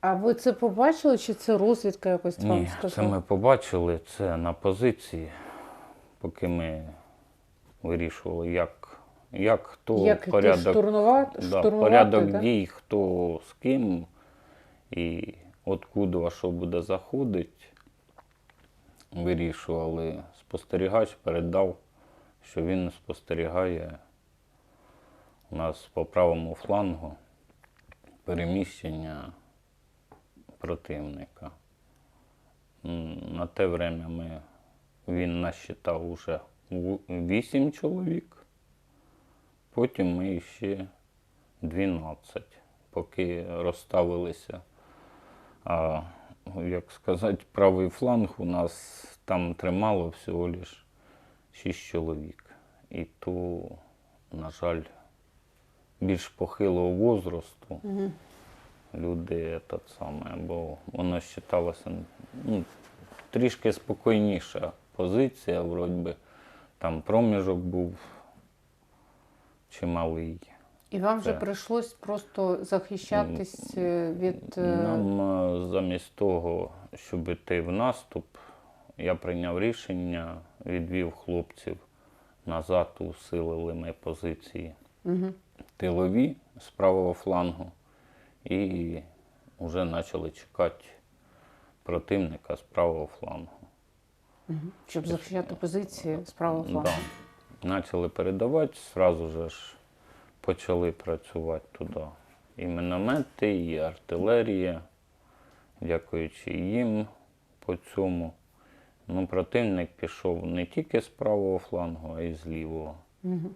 А ви це побачили, чи це розвідка якось вам Ні, це ми побачили це на позиції, поки ми вирішували, як, як хто Як порядок, штурмувати, да, штурмувати, порядок да? дій, хто з ким і откуда що буде заходити. Вирішували. Спостерігач передав, що він спостерігає у нас по правому флангу переміщення противника. На те время ми, він насчитав уже 8 чоловік, потім ми ще 12, поки розставилися. А, як сказати, правий фланг у нас там тримало всього лиш 6 чоловік. І то, на жаль, більш похилого возрасту люди этот саме, бо воно вважалося ну, трішки спокійніша позиція, вроді би. Там проміжок був чималий. І вам вже Це. прийшлось просто захищатись е, від. е, Нам е, замість того, щоб йти в наступ, я прийняв рішення, відвів хлопців назад, усилили ми позиції Мгм. тилові з правого флангу і вже почали чекати противника з правого флангу. Щоб захищати позиції з правого флангу. Да. Почали передавати, одразу же ж почали працювати туди. І міномети, і артилерія, дякуючи їм по цьому. Ну, противник пішов не тільки з правого флангу, а й з лівого. Мгм.